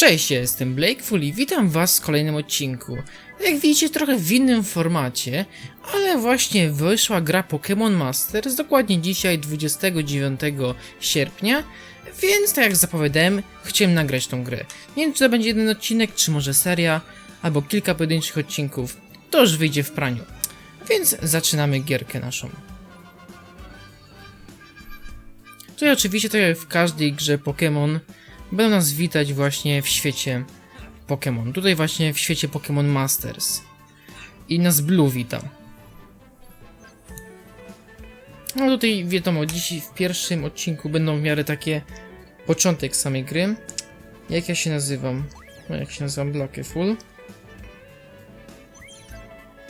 Cześć, jestem Blakeful i witam was w kolejnym odcinku. Jak widzicie, trochę w innym formacie, ale właśnie wyszła gra Pokémon Masters, dokładnie dzisiaj, 29 sierpnia, więc tak jak zapowiadałem, chciałem nagrać tą grę. Nie wiem, czy to będzie jeden odcinek, czy może seria, albo kilka pojedynczych odcinków, to już wyjdzie w praniu. Więc zaczynamy gierkę naszą. Tutaj oczywiście, tak jak w każdej grze Pokémon, będą nas witać właśnie w świecie Pokémon. Tutaj właśnie w świecie Pokémon Masters. I nas Blue wita. No tutaj wiadomo, dzisiaj w pierwszym odcinku będą w miarę takie początek samej gry. Jak ja się nazywam? No, jak się nazywam? Blackful.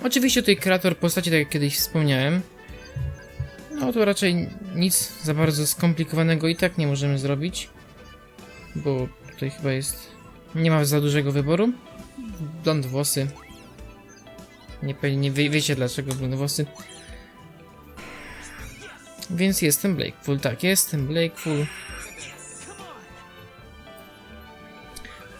Oczywiście tutaj kreator postaci, tak jak kiedyś wspomniałem. No to raczej nic za bardzo skomplikowanego i tak nie możemy zrobić bo tutaj chyba jest. Nie ma za dużego wyboru. Blond włosy. Nie nie wie, wiecie dlaczego blond włosy. Więc jestem Blakeful, tak, jestem Blakeful.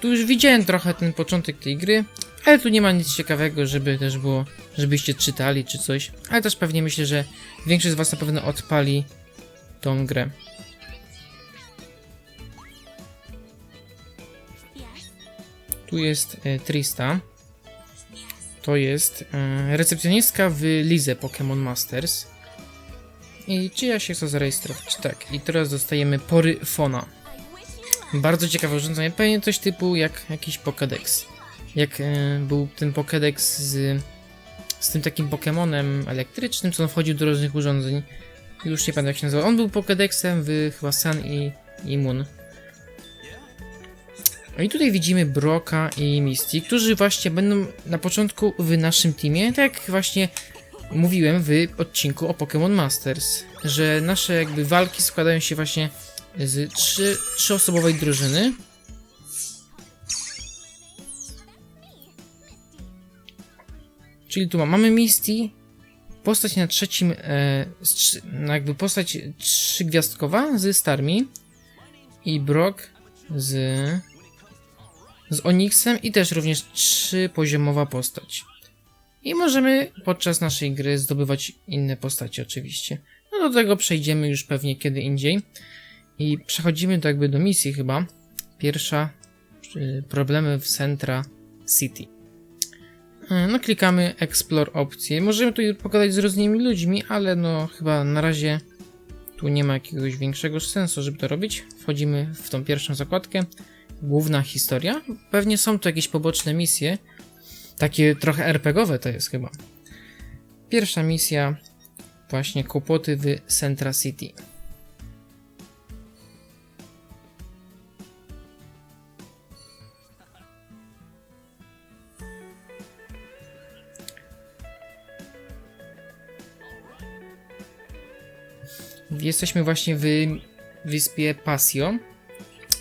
Tu już widziałem trochę ten początek tej gry, ale tu nie ma nic ciekawego, żeby też było, żebyście czytali czy coś. Ale też pewnie myślę, że większość z was na pewno odpali tą grę. Tu jest e, Trista. To jest e, recepcjonistka w Lize Pokémon Masters. I czy ja się chcę zarejestrować? Tak. I teraz dostajemy Poryfona. Bardzo ciekawe urządzenie. Pewnie coś typu jak jakiś Pokédex. Jak e, był ten Pokédex z, z tym takim Pokémonem elektrycznym, co on wchodził do różnych urządzeń. Już nie pamiętam jak się nazywa. On był Pokédexem w chyba Sun i, i Moon. No i tutaj widzimy Broka i Misty, którzy właśnie będą na początku w naszym teamie, tak jak właśnie mówiłem w odcinku o Pokémon Masters, że nasze jakby walki składają się właśnie z trzy, trzyosobowej drużyny. Czyli tu mamy Misty, postać na trzecim, e, z, no jakby postać trzygwiazdkowa z Starmi i Brock z z Onyxem i też również trzypoziomowa postać. I możemy podczas naszej gry zdobywać inne postacie oczywiście. No do tego przejdziemy już pewnie kiedy indziej. I przechodzimy do jakby do misji chyba. Pierwsza, problemy w Centra City. E, no klikamy Explore opcje. Możemy tu pogadać z różnymi ludźmi, ale no chyba na razie tu nie ma jakiegoś większego sensu, żeby to robić. Wchodzimy w tą pierwszą zakładkę główna historia. Pewnie są tu jakieś poboczne misje. Takie trochę RPGowe to jest chyba. Pierwsza misja właśnie kłopoty w Centra City. Jesteśmy właśnie w wyspie Pasio.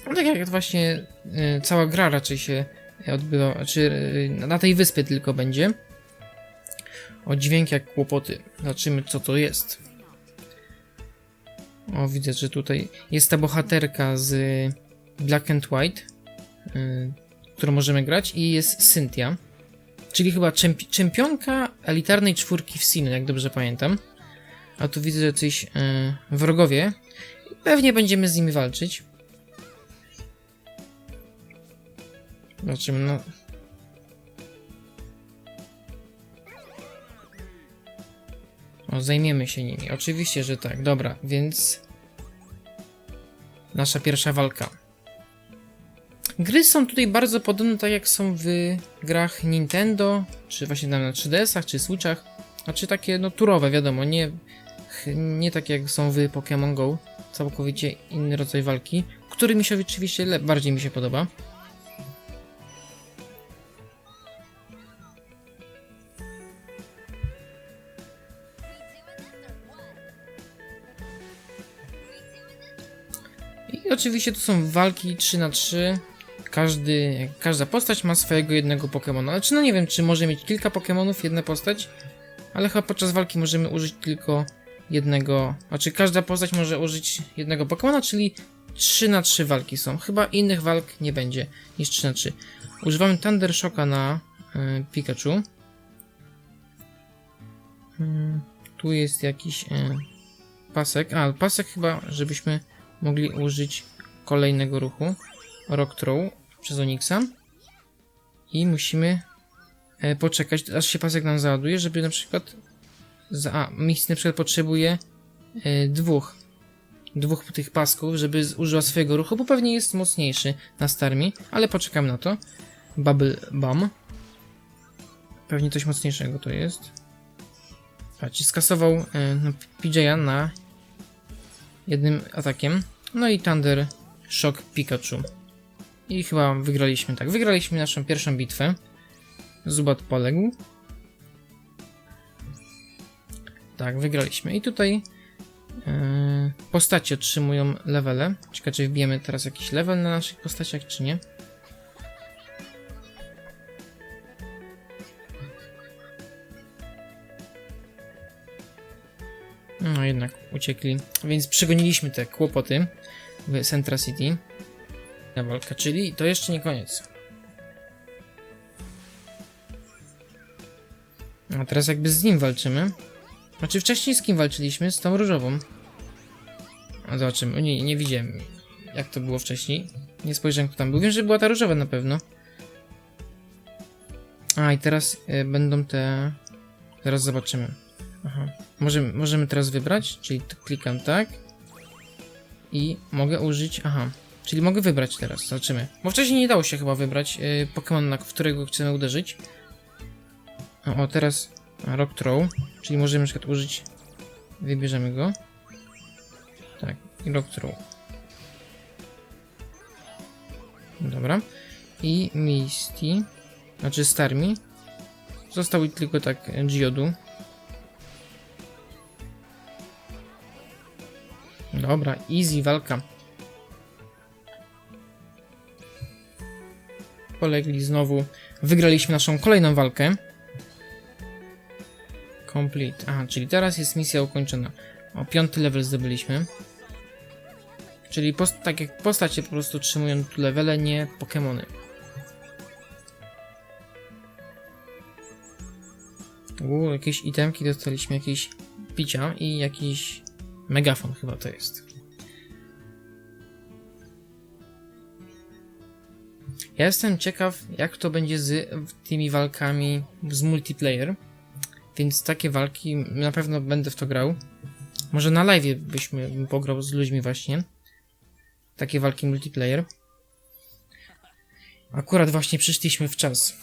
No tak jak właśnie y, cała gra raczej się odbywa, czy y, na tej wyspie tylko będzie. O dźwięk jak kłopoty. Zobaczymy co to jest. O, widzę, że tutaj jest ta bohaterka z Black and White, którą możemy grać i jest Cynthia. Czyli chyba czempi czempionka elitarnej czwórki w Sinu, jak dobrze pamiętam. A tu widzę, że coś wrogowie. Pewnie będziemy z nimi walczyć. Zobaczymy, no... O, zajmiemy się nimi. Oczywiście, że tak. Dobra, więc... Nasza pierwsza walka. Gry są tutaj bardzo podobne, tak jak są w grach Nintendo, czy właśnie tam na 3DS-ach, czy Switchach. Znaczy takie, no, turowe, wiadomo, nie, nie tak jak są w Pokémon Go. Całkowicie inny rodzaj walki, który mi się oczywiście bardziej mi się podoba. I oczywiście to są walki 3 na 3 każdy, każda postać ma swojego jednego Pokemona. Znaczy, no nie wiem, czy może mieć kilka Pokemonów, jedna postać, ale chyba podczas walki możemy użyć tylko jednego. Znaczy, każda postać może użyć jednego Pokemona, czyli 3 na 3 walki są. Chyba innych walk nie będzie niż 3 na 3 Używamy Thunder Shocka na y, Pikachu. Mm, tu jest jakiś y, pasek. A, pasek chyba, żebyśmy mogli użyć kolejnego ruchu. Rock Throw przez Onyxa. I musimy e, poczekać, aż się pasek nam załaduje, żeby na przykład. Za, a, Mix na przykład potrzebuje e, dwóch. Dwóch tych pasków, żeby użyła swojego ruchu, bo pewnie jest mocniejszy na Starmi, ale poczekam na to. Bubble Bomb. Pewnie coś mocniejszego to jest. Patrz, skasował e, no, PJ'a na jednym atakiem. No i Thunder Shock Pikachu. I chyba wygraliśmy, tak. Wygraliśmy naszą pierwszą bitwę. Zubat poległ. Tak, wygraliśmy. I tutaj yy, postacie otrzymują levele. Ciekawe, czy wbijemy teraz jakiś level na naszych postaciach, czy nie. Uciekli. Więc przegoniliśmy te kłopoty w Central City na walkę, czyli to jeszcze nie koniec. A teraz jakby z nim walczymy. Znaczy wcześniej z kim walczyliśmy? Z tą różową. A zobaczymy. Nie, nie widziałem jak to było wcześniej. Nie spojrzałem kto tam był. Wiem, że była ta różowa na pewno. A i teraz y, będą te... Teraz zobaczymy. Aha. Możemy, możemy teraz wybrać, czyli klikam tak. I mogę użyć... Aha. Czyli mogę wybrać teraz, zobaczymy. Bo wcześniej nie dało się chyba wybrać y, Pokémon, na którego chcemy uderzyć. O, o teraz Rock Throw, czyli możemy na przykład użyć... Wybierzemy go. Tak, i Rock Throw. Dobra. I Misty, znaczy Starmi. Został tylko tak Geodu. Dobra, easy walka. Polegli znowu. Wygraliśmy naszą kolejną walkę. Complete. Aha, czyli teraz jest misja ukończona. O, piąty level zdobyliśmy. Czyli post tak jak postacie po prostu trzymują tu levele, nie Pokémony. Uuu, jakieś itemki dostaliśmy, jakieś picia i jakiś megafon chyba to jest. Ja jestem ciekaw, jak to będzie z tymi walkami z multiplayer. Więc takie walki na pewno będę w to grał. Może na live byśmy pograł z ludźmi właśnie. Takie walki multiplayer. Akurat właśnie przyszliśmy w czas.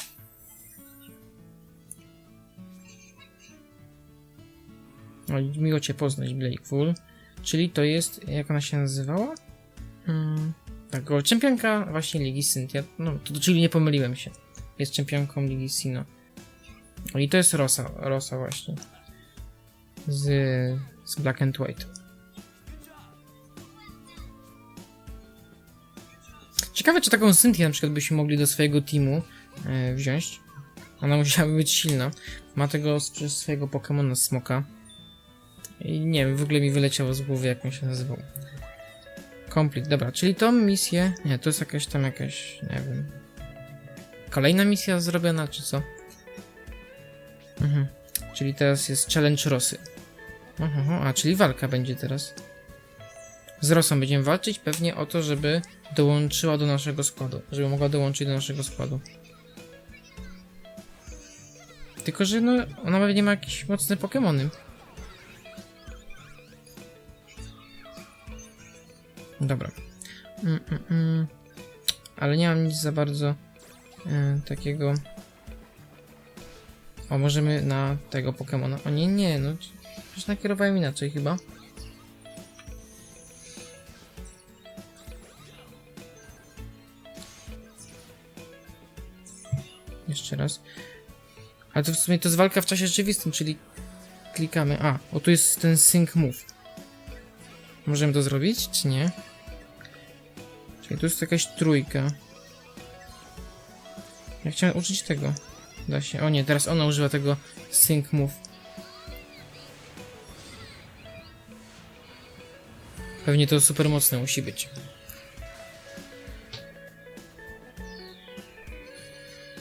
No miło Cię poznać, Blakeful. Czyli to jest, jak ona się nazywała? Hmm, tak, czempionka właśnie Ligi Cynthia. No, to, czyli nie pomyliłem się. Jest czempionką Ligi Sino. O, i to jest Rosa, Rosa właśnie. Z, z Black and White. Ciekawe, czy taką Cynthię na przykład byśmy mogli do swojego teamu e, wziąć. Ona musiałaby być silna. Ma tego swojego Pokemona Smoka. I nie wiem, w ogóle mi wyleciało z głowy, jak on się nazywał. Complete, dobra, czyli tą misję. Nie, to jest jakaś tam jakaś, nie wiem. Kolejna misja zrobiona, czy co? Mhm. Czyli teraz jest challenge Rosy. Aha, a, czyli walka będzie teraz. Z Rosą będziemy walczyć pewnie o to, żeby dołączyła do naszego składu. Żeby mogła dołączyć do naszego składu. Tylko, że no, ona pewnie ma jakieś mocne Pokemony. Dobra. Mm, mm, mm. Ale nie mam nic za bardzo e, takiego. O, możemy na tego Pokemona. O nie, nie, no. Przecież nakierowałem inaczej chyba. Jeszcze raz. Ale to w sumie to jest walka w czasie rzeczywistym, czyli klikamy. A, o tu jest ten sync move. Możemy to zrobić, czy nie? Czyli tu jest jakaś trójka. Ja chciałem użyć tego. Da się. O nie, teraz ona używa tego sync move. Pewnie to super mocne musi być.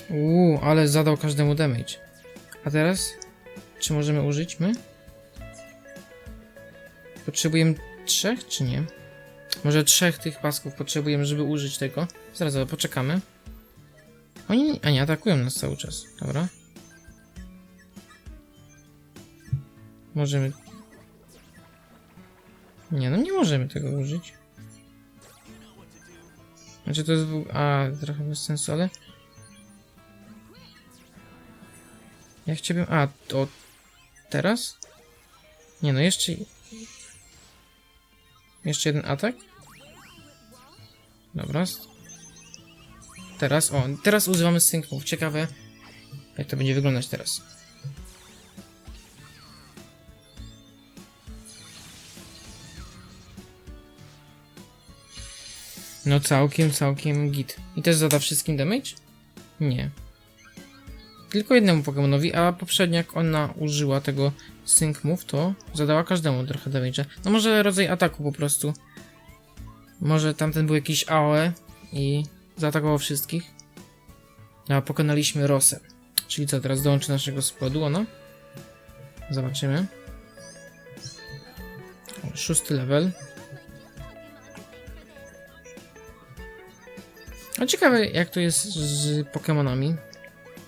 Uuu, ale zadał każdemu damage. A teraz? Czy możemy użyć my? Potrzebujemy trzech, czy nie? Może trzech tych pasków potrzebujemy, żeby użyć tego. Zaraz, zaraz, poczekamy. Oni, a nie, atakują nas cały czas. Dobra. Możemy... Nie, no nie możemy tego użyć. Znaczy to jest... A, trochę bez sensu, ale... Ja chciałbym... A, to... Teraz? Nie no, jeszcze... Jeszcze jeden atak? Dobra. Teraz, o, teraz używamy synków. Ciekawe, jak to będzie wyglądać teraz. No całkiem, całkiem git. I też zada wszystkim damage? Nie. Tylko jednemu Pokemonowi, a poprzednio jak ona użyła tego Sync Move, to zadała każdemu trochę damage'a. No może rodzaj ataku po prostu. Może tamten był jakiś AOE i zaatakował wszystkich. A pokonaliśmy Rosę. Czyli co, teraz dołączy naszego składu ona? Zobaczymy. Szósty level. A ciekawe jak to jest z Pokemonami.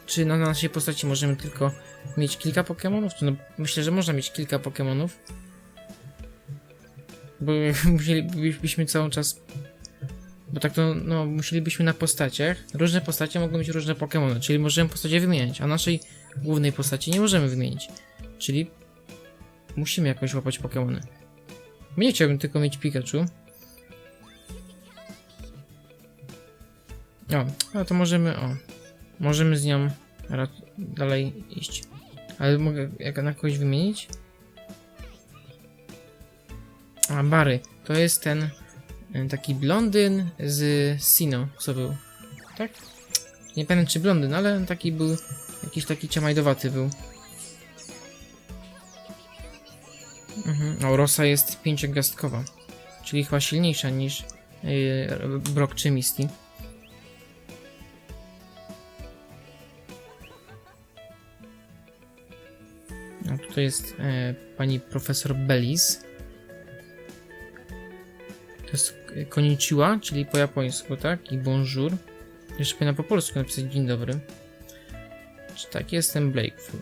Czy na naszej postaci możemy tylko mieć kilka Pokemonów? No, myślę, że można mieć kilka Pokemonów. Bo musielibyśmy cały czas. Bo tak to, no, musielibyśmy na postaciach. Różne postacie mogą mieć różne Pokémony, czyli możemy postacie wymieniać, a naszej głównej postaci nie możemy wymienić. Czyli musimy jakoś łapać Pokémony. Nie chciałbym tylko mieć Pikachu. O, a to możemy, o. Możemy z nią dalej iść. Ale mogę jak na kogoś wymienić? A, Bary. To jest ten y, taki blondyn z Sino, co był. Tak? Nie pamiętam czy blondyn, ale taki był, jakiś taki ciamajdowaty był. Mhm. O, Rosa jest pięciogwiazdkowa, czyli chyba silniejsza niż yy, Brock czy Misty. A tutaj jest e, pani profesor Bellis. Jest e, konnichiwa, czyli po japońsku, tak? I bonjour. Jeszcze powinna po polsku napisać dzień dobry. Tak, jestem Blakefull.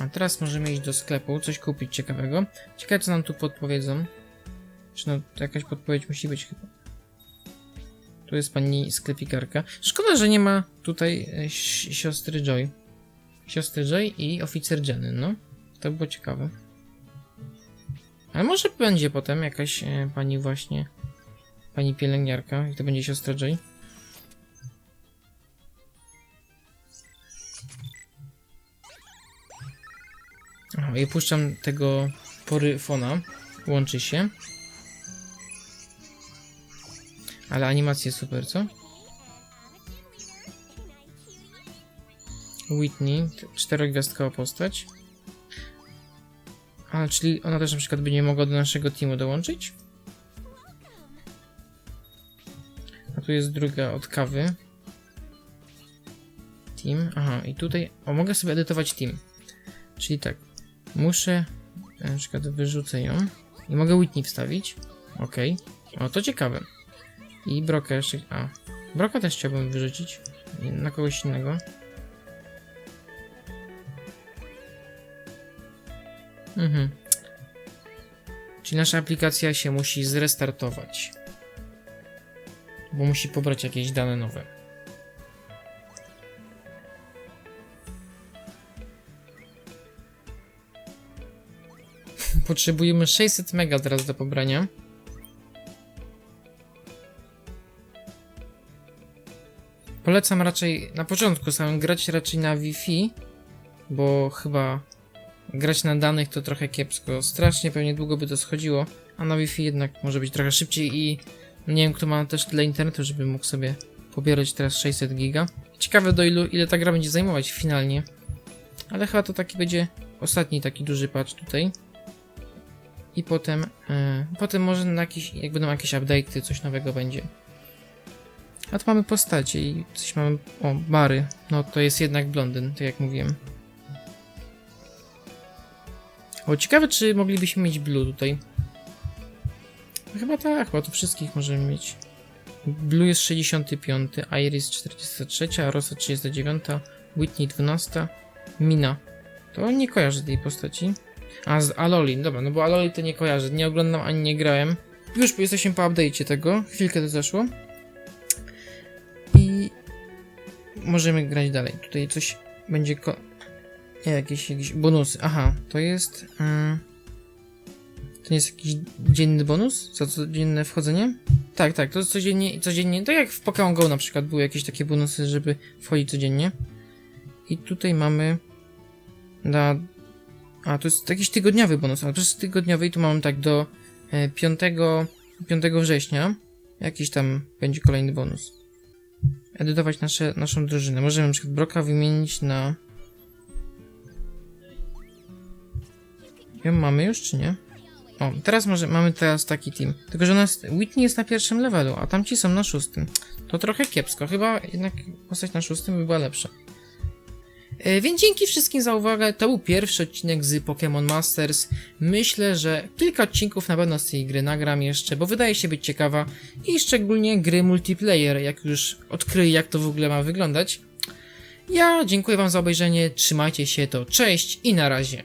A teraz możemy iść do sklepu, coś kupić ciekawego. Ciekawe, co nam tu podpowiedzą. Czy no, jakaś podpowiedź musi być chyba. Tu jest pani sklepikarka. Szkoda, że nie ma tutaj e, si- siostry Joy. Siostry Joy i oficer Jenny, no. To by było ciekawe. Ale może będzie potem jakaś e, pani właśnie, pani pielęgniarka i to będzie siostra Joy. Aha, i puszczam tego poryfona. Łączy się. Ale animacje super, co? Whitney, czterogwiazdkowa postać. A, czyli ona też na przykład by nie mogła do naszego teamu dołączyć? Tu jest druga od kawy. Team. Aha, i tutaj. O, mogę sobie edytować team. Czyli tak. Muszę. Na przykład wyrzucę ją. I mogę Whitney wstawić. Ok. O, to ciekawe. I Broka jeszcze. A. Broka też chciałbym wyrzucić. Na kogoś innego. Mhm. Czyli nasza aplikacja się musi zrestartować. Bo musi pobrać jakieś dane nowe. Potrzebujemy 600 mega teraz do pobrania. Polecam raczej na początku samym grać raczej na Wi-Fi, bo chyba grać na danych to trochę kiepsko. Strasznie pewnie długo by to schodziło, a na Wi-Fi jednak może być trochę szybciej i nie wiem kto ma też tyle internetu, żeby mógł sobie pobierać teraz 600 giga. Ciekawe do ilu, ile ta gra będzie zajmować finalnie. Ale chyba to taki będzie ostatni taki duży patch tutaj. I potem, e, potem może na jakiś, jak będą jakieś update'y, coś nowego będzie. A tu mamy postacie i coś mamy... O, Bary. No to jest jednak blondyn, tak jak mówiłem. O, ciekawe czy moglibyśmy mieć blue tutaj. Chyba tak, chyba to wszystkich możemy mieć. Blue jest 65, Iris 43, Rosa 39, Whitney 12, Mina. To nie kojarzę tej postaci. A z Aloli, dobra, no bo Aloli to nie kojarzę, nie oglądam ani nie grałem. Już jesteśmy po update'cie tego, chwilkę to zeszło. I możemy grać dalej. Tutaj coś będzie ko... Nie, jakieś, jakieś bonusy. Aha, to jest... mm, to nie jest jakiś dzienny bonus? Za codzienne wchodzenie? Tak, tak, to codziennie, codziennie, tak jak w Pokémon Go na przykład były jakieś takie bonusy, żeby wchodzić codziennie. I tutaj mamy na... A, to jest jakiś tygodniowy bonus, ale przez tygodniowy i tu mamy tak do e, 5, 5 września. Jakiś tam będzie kolejny bonus. Edytować nasze, naszą drużynę. Możemy na przykład Broka wymienić na... Ją mamy już, czy nie? O, teraz może mamy teraz taki team. Tylko, że nas Whitney jest na pierwszym levelu, a tamci są na szóstym. To trochę kiepsko. Chyba jednak postać na szóstym by była lepsza. E, Więc dzięki wszystkim za uwagę. To był pierwszy odcinek z Pokémon Masters. Myślę, że kilka odcinków na pewno z tej gry nagram jeszcze, bo wydaje się być ciekawa i szczególnie gry multiplayer, jak już odkryję jak to w ogóle ma wyglądać. Ja dziękuję Wam za obejrzenie, trzymajcie się, to cześć i na razie.